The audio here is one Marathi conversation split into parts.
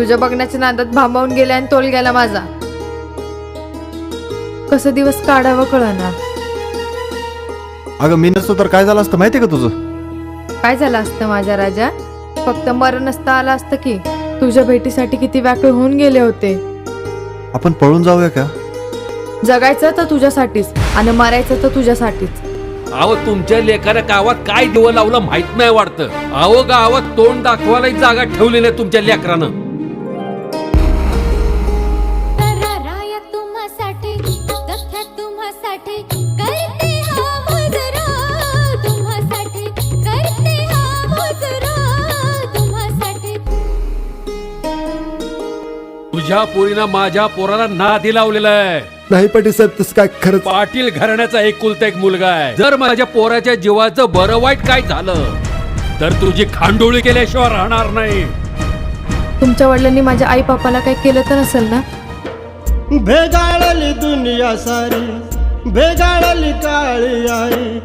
तुझ्या बघण्याच्या नादात भांबावून गेला आणि तोल गेला माझा. कसं दिवस काढावं कळना अगं मी नसतो तर काय झालं असतं? माहितीये का तुझं? काय झालं असतं माझ्या राजा? फक्त मरण नसता आलं असतं की? तुझ्या भेटीसाठी किती व्याकुळ होऊन गेले होते. आपण पळून जाऊया का? जगायचं तर तुझ्यासाठीच आणि मरायचं तर तुझ्यासाठीच. अहो तुमच्या लेखानं गावात काय दिवं लावलं माहीत नाही वाटतं. अहो गावात तोंड दाखवायला जागा ठेवली नाही तुमच्या लेकरानं. तुझ्या पोरीनं माझ्या पोराला नादी लावलेला आहे. नाही पाटील साहेब तसं काय खरंच पाटील घराण्याचा एकुलता एक मुलगा आहे. जर माझ्या पोराच्या जीवाचं बरं वाईट काय झालं तर तुझी खांडोळी केल्याशिवाय राहणार नाही. तुमच्या वडिलांनी माझ्या आई बापाला काही केलं तर नसेल ना? भेगाळली दुनिया सारी भेगाळली काळी आई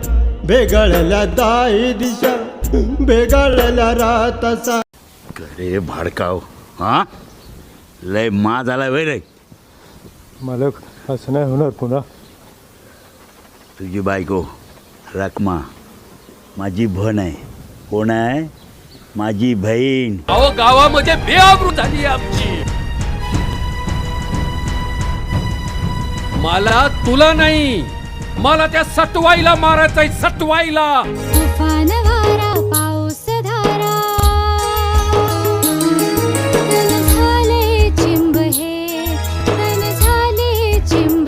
भेगाळल्या दाई दिशा भेगाळल्या रात सा अरे भाडकाव हा? लय मा झाला वय रे. मालक असं नाही होणार पुन्हा. तुझी बायको रकमा माझी बहीण आहे. कोण आहे? माझी बहीण. अहो गावामध्ये बेआबरू झाली आमची. मला तुला नाही मला त्या सटवाईला मारायचंय सटवाईला. तुफान chim